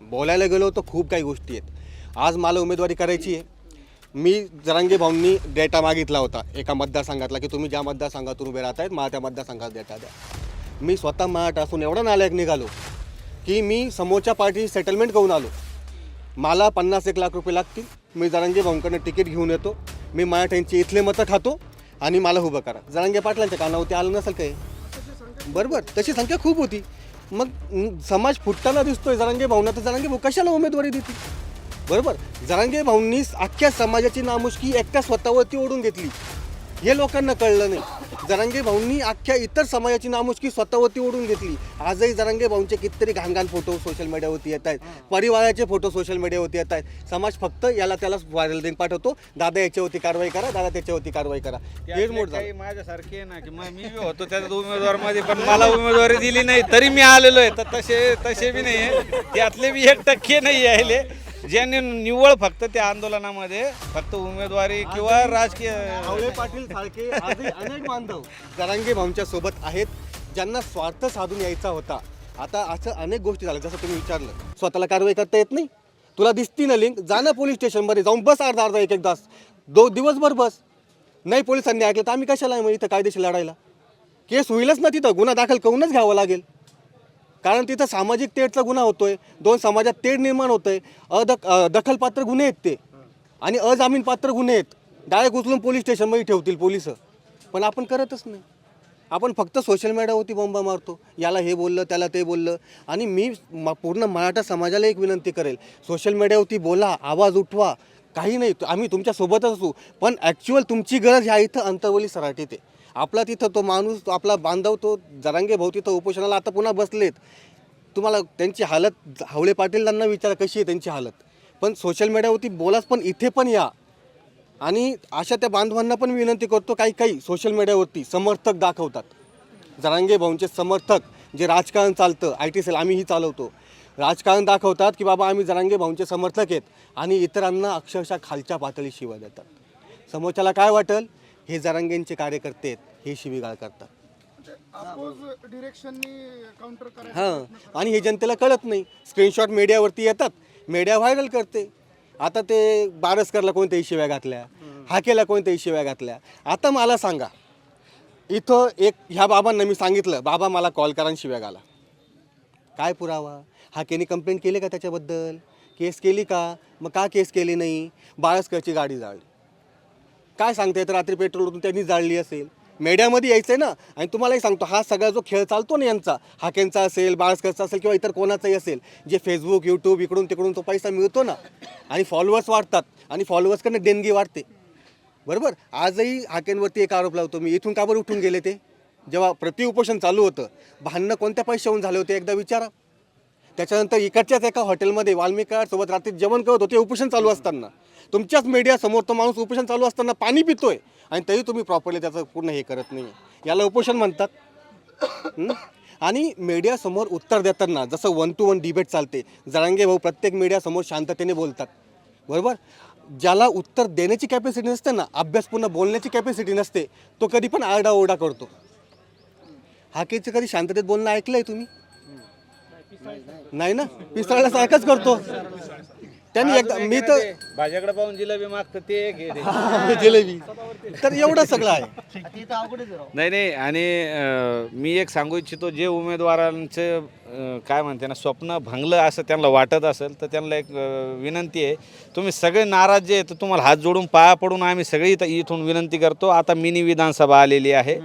बोलायला गेलो तर खूप काही गोष्टी आहेत. आज मला उमेदवारी करायची आहे. मी जरांगे भाऊंनी डेटा मागितला होता. एका मतदारसंघातला की तुम्ही ज्या मतदारसंघातून उभे राहत आहेत मला त्या मतदारसंघात डेटा द्या. मी स्वतः मराठा असून एवढा नालायक निघालो की मी समोरच्या पार्टी सेटलमेंट करून आलो. मला पन्नास एक लाख रुपये लागतील. मी जरांगे भाऊंकडनं तिकीट घेऊन येतो. मी मराठ्यांची इथले मतं खातो आणि मला उभं करा. जरांगे पाटलांच्या कानावरती आलं नसेल काही? बरोबर. तशी संख्या खूप होती. मग समाज फुटताना दिसतोय. जरांगे भाऊंना तर जरांगे भाऊ कशाला उमेदवारी देतील? बरोबर? जरांगे भाऊंनी अख्ख्या समाजाची नामुष्की एकट्या स्वतःवरती ओढून घेतली. हे लोकांना कळलं नाही. जरांगे भाऊंनी अख्ख्या इतर समाजाची नामुष्की स्वतःवरती ओढून घेतली. आजही जरांगे भाऊंचे कितीतरी घाणघाण फोटो सोशल मीडियावरती येत आहेत. परिवाराचे फोटो सोशल मीडियावरती येत आहेत. समाज फक्त याला त्याला व्हायरल लिंक पाठवतो. दादा याच्यावरती कारवाई करा दादा त्याच्यावरती कारवाई करा. हेच मोठ झालं. माझ्यासारखे ना की मी होतो त्याच्यात उमेदवारमध्ये पण मला उमेदवारी दिली नाही तरी मी आलेलो आहे. तर तसे तसे बी नाही आहे. त्यातले बी एक टक्के नाही यायले. ज्यांनी निव्वळ फक्त त्या आंदोलनामध्ये फक्त उमेदवारी किंवा राजकीय आवळे पाटील सारखे आजही अनेक बांधव जरांगे भाऊंच्या सोबत आहेत ज्यांना स्वार्थ साधून यायचा होता. आता असं अनेक गोष्टी झाल्या जसं तुम्ही विचारलं. स्वतःला कारवाई करता येत नाही. तुला दिसती ना लिंक जा ना पोलीस स्टेशनमध्ये जाऊन बस अर्धा अर्धा एक एक तास. दो दिवसभर बस. नाही पोलिसांनी ऐकलं तर आम्ही कशाला आहे मग इथं कायदेशीर लढायला केस होईलच ना तिथं. गुन्हा दाखल करूनच घ्यावा लागेल. कारण तिथं सामाजिक तेढचा गुन्हा होतोय दोन समाजात तेढ निर्माण होतोय अदक दखलपात्र गुन्हे आहेत ते. आणि अजामीनपात्र गुन्हे आहेत. डायरेक्ट उचलून पोलीस स्टेशनमध्ये ठेवतील पोलीस. पण आपण करतच नाही. आपण फक्त सोशल मीडियावरती बॉम्बा मारतो. याला हे बोललं त्याला ते बोललं. आणि मी म- पूर्ण मराठा समाजाला एक विनंती करेल. सोशल मीडियावरती बोला आवाज उठवा. काही नाही. आम्ही तुमच्यासोबतच असू. पण ॲक्च्युअल तुमची गरज ह्या इथं अंतरवली सराटीत आहे. आपला तिथं तो माणूस तो आपला बांधव तो जरांगे भाऊ तिथं उपोषणाला आता पुन्हा बसलेत. तुम्हाला त्यांची हालत हावळे पाटीलांना विचारा कशी आहे त्यांची हालत. पण सोशल मीडियावरती बोलाच पण इथे पण या. आणि अशा त्या बांधवांना पण विनंती करतो काही काही सोशल मीडियावरती समर्थक दाखवतात. जरांगे भाऊंचे समर्थक जे राजकारण चालतं आय टी सेल आम्हीही चालवतो. राजकारण दाखवतात की बाबा आम्ही जरांगे भाऊंचे समर्थक आहेत. आणि इतरांना अक्षरशः खालच्या पातळी शिवाय देतात. समोरच्याला काय वाटेल? हे जरांगेंचे कार्यकर्ते आहेत हे शिवीगाळ करतात. करायचं हां. आणि हे जनतेला कळत नाही. स्क्रीनशॉट मीडियावरती येतात. मीडिया व्हायरल करते. आता ते बारसकरला कोणत्याही शिव्या घातल्या हाकेला कोणत्याही शिव्या घातल्या. आता मला सांगा इथं एक ह्या बाबांना मी सांगितलं बाबा मला कॉल करा आणि शिव्या घाला. काय पुरावा? हाकेने कंप्लेंट केली का त्याच्याबद्दल? केस केली का? मग का केस केली नाही? बाळसकरची गाडी जाळली काय सांगता येतं? रात्री पेट्रोलवरून त्यांनी जाळली असेल. मीडियामध्ये यायचं आहे ना? आणि तुम्हालाही सांगतो हा सगळा जो खेळ चालतो ना यांचा हाकेंचा असेल बाळसकरचा असेल किंवा इतर कोणाचाही असेल जे फेसबुक यूट्यूब इकडून तिकडून तो पैसा मिळतो ना? आणि फॉलोअर्स वाढतात. आणि फॉलोअर्सकडनं देणगी वाढते. बरोबर? आजही हाकेंवरती एक आरोप लावतो मी. इथून का बरं उठून गेले ते? जेव्हा प्रतिउपोषण चालू होतं भांडणं कोणत्या पैशाहून झाले होते? एकदा विचारा. त्याच्यानंतर इकडच्याच एका हॉटेलमध्ये वाल्मिकासोबत रात्री जेवण करत होते उपोषण चालू असताना. तुमच्याच मीडियासमोर तो माणूस उपोषण चालू असताना पाणी पितोय आणि तरी तुम्ही प्रॉपरली त्याचं पूर्ण हे करत नाही याला उपोषण म्हणतात. आणि मीडियासमोर उत्तर देताना जसं वन टू वन डिबेट चालते जरांगे भाऊ प्रत्येक मीडियासमोर शांततेने बोलतात. बरोबर? ज्याला उत्तर देण्याची कॅपॅसिटी नसते ना अभ्यास पूर्ण बोलण्याची कॅपॅसिटी नसते तो कधी पण आरडाओरडा करतो. हाकेचं कधी शांततेत बोलणं ऐकलं आहे तुम्ही? नाही ना? पिसाळल्यासारखंच करतो. त्यांनी एकदा मी तर भाज्याकडे पाहून जिलेबी मागतं ते आहे ते. जिलेबी. तर एवढं सगळं आहे. नाही नाही आणि अं, मी एक सांगू इच्छितो जे उमेदवारांचं अं, काय म्हणते ना स्वप्न भंगलं असं त्यांना वाटत असेल तर त्यांना एक अं, विनंती आहे. तुम्ही सगळे नाराज जे आहेत तर तुम्हाला हात जोडून पाया पडून आम्ही सगळी इथं इथून विनंती करतो. आता मिनी विधानसभा आलेली आहे.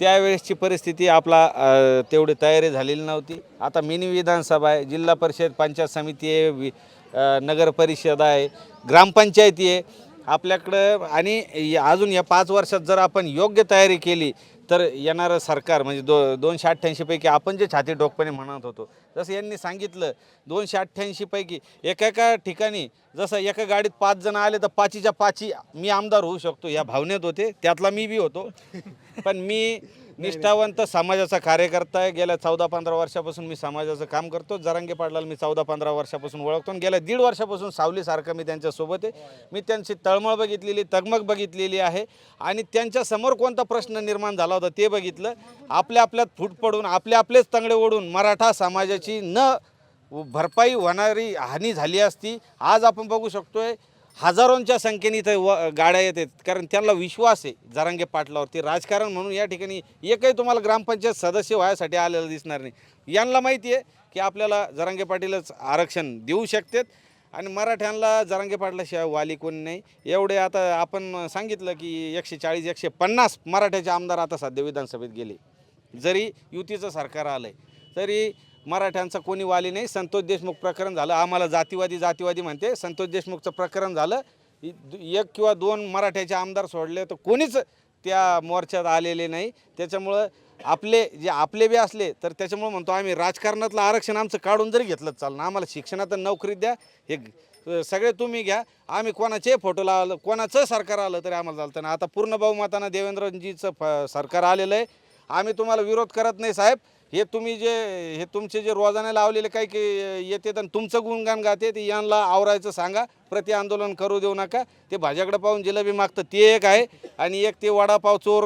त्यावेळेसची परिस्थिती आपला तेवढी तयारी झालेली नव्हती. आता मिनी विधानसभा आहे जिल्हा परिषद पंचायत समिती आहे वि नगर परिषद आहे ग्रामपंचायती आहे. आपल्याकडं आणि या- अजून या पाच वर्षात जर आपण योग्य तयारी केली तर येणारं सरकार म्हणजे दो दोनशे अठ्ठ्याऐंशीपैकी आपण जे छाती ठोकपणे म्हणत होतो जसं यांनी सांगितलं दोनशे अठ्ठ्याऐंशीपैकी एका एका ठिकाणी जसं एका गाडीत पाच जण आले तर पाचीच्या पाची मी आमदार होऊ शकतो या भावनेत होते त्यातला मी बी होतो. पण मी निष्ठावंत समाजाचा कार्यकर्ता आहे. गेल्या चौदा पंधरा वर्षापासून मी समाजाचं काम करतो. जरांगे पाटलाला मी चौदा पंधरा वर्षापासून ओळखतो आणि गेल्या दीड वर्षापासून सावलीसारखं मी त्यांच्यासोबत आहे. मी त्यांची तळमळ बघितलेली तगमग बघितलेली आहे. आणि त्यांच्यासमोर कोणता प्रश्न निर्माण झाला होता ते बघितलं. आपल्या आपल्यात फूट पडून आपले आपलेच तंगडे ओढून मराठा समाजाची न भरपाई होणारी हानी झाली असती. आज आपण बघू शकतोय हजारोंच्या संख्येने इथं व गाड्या येतात. कारण त्यांना विश्वास आहे. जरांगे पाटलावरती राजकारण म्हणून या ठिकाणी एकही तुम्हाला ग्रामपंचायत सदस्य व्हायसाठी आलेलं दिसणार नाही. यांना माहिती आहे की आपल्याला जरांगे पाटीलच आरक्षण देऊ शकतात. आणि मराठ्यांना जरांगे पाटलाशिवाय वाली कोणी नाही. एवढे आता आपण सांगितलं की एकशे चाळीस एकशे पन्नास मराठ्याचे आमदार आता सध्या विधानसभेत गेले. जरी युतीचं सरकार आलं आहे तरी मराठ्यांचा कोणी वाली नाही. संतोष देशमुख प्रकरण झालं. आम्हाला जातीवादी जातीवादी म्हणते. संतोष देशमुखचं प्रकरण झालं. दु- एक किंवा दोन मराठ्याचे आमदार सोडले तर कोणीच त्या मोर्चात आलेले नाही. त्याच्यामुळं आपले जे आपले बी असले तर त्याच्यामुळं म्हणतो आम्ही राजकारणातलं आरक्षण आमचं काढून जरी घेतलं चालणं आम्हाला शिक्षणात नोकरी द्या. हे सगळे तुम्ही घ्या. आम्ही कोणाचे फोटो लावलं कोणाचं सरकार आलं तरी आम्हाला चालतं ना. आता पूर्ण बहुमतानं देवेंद्रजीचं फ सरकार आलेलं आहे. आम्ही तुम्हाला विरोध करत नाही साहेब. हे तुम्ही जे हे तुमचे जे रोजाने लावलेले काही की येते आणि तुमचं गुणगान गाते ते यांना आवरायचं सांगा. प्रति आंदोलन करू देऊ नका. ते भाज्याकडे पाहून जिलेबी मागतं ते एक आहे. आणि एक ते वडापाव चोर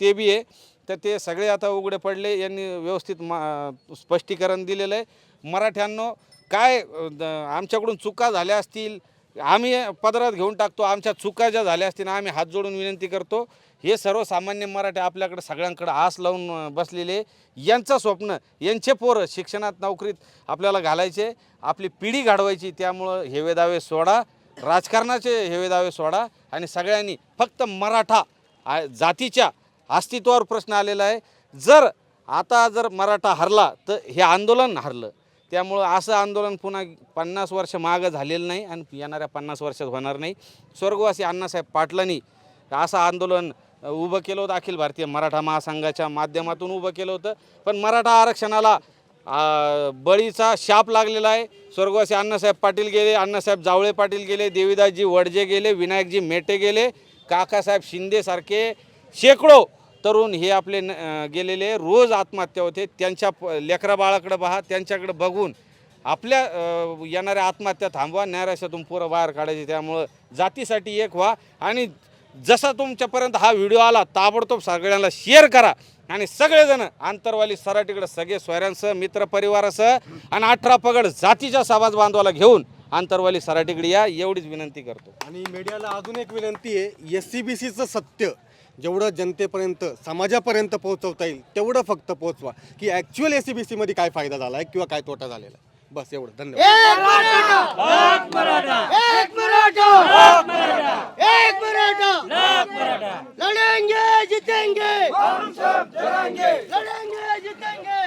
ते बी आहे. तर ते सगळे आता उघडे पडले. यांनी व्यवस्थित मा स्पष्टीकरण दिलेलं आहे. मराठ्यांनो काय द- आमच्याकडून चुका झाल्या असतील आम्ही पदरात घेऊन टाकतो. आमच्या चुका ज्या झाल्या असतील आम्ही हात जोडून विनंती करतो. हे सर्वसामान्य मराठी आपल्याकडे सगळ्यांकडे आस लावून बसलेले. यांचं स्वप्न यांचे पोरं शिक्षणात नोकरीत आपल्याला घालायचे. आपली पिढी घडवायची त्यामुळं हेवेदावे सोडा. राजकारणाचे हेवेदावे सोडा. आणि सगळ्यांनी फक्त मराठा जातीच्या अस्तित्वावर प्रश्न आलेला आहे. जर आता जर मराठा हरला तर हे आंदोलन हरलं. त्यामुळं असं आंदोलन पुन्हा पन्नास वर्ष मागं झालेलं नाही आणि येणाऱ्या पन्नास वर्षात होणार नाही. स्वर्गवासी अण्णासाहेब पाटलांनी असं आंदोलन उभं केलं होतं अखिल भारतीय मराठा महासंघाच्या माध्यमातून उभं केलं होतं. पण मराठा आरक्षणाला बळीचा शाप लागलेला आहे. स्वर्गवासी अण्णासाहेब पाटील गेले अण्णासाहेब जावळे पाटील गेले देवीदासजी वडजे गेले विनायकजी मेटे गेले काकासाहेब शिंदेसारखे शेकडो तरुण हे आपले न- गेलेले रोज आत्महत्या होते. त्यांच्या प लेकरा बाळाकडे पहा त्यांच्याकडे बघून आपल्या येणाऱ्या आत्महत्या थांबवा नैराश्यातून पुरं बाहेर काढायचे त्यामुळं जातीसाठी एक व्हा. आणि जसा तुमच्यापर्यंत हा व्हिडिओ आला ताबडतोब सगळ्यांना शेअर करा. आणि सगळेजण आंतरवाली सराटीकडे सगळे सोयऱ्यांसह मित्रपरिवारासह आणि अठरा पगड जातीच्या समाज बांधवाला घेऊन आंतरवाली सराटीकडे या एवढीच विनंती करतो. आणि मीडियाला अजून एक विनंती आहे एस सी बी सीचं सत्य जेवढं जनतेपर्यंत समाजापर्यंत पोहोचवता येईल तेवढं फक्त पोहोचवा. की ॲक्च्युअल एस सी बी सीमध्ये काय फायदा झाला आहे किंवा काय तोटा झालेला आहे. बस एवढं. धन्यवाद. मराठा! एक मराठा! लड़ेंगे जीतेंगे! हम सब लड़ेंगे जीतेंगे!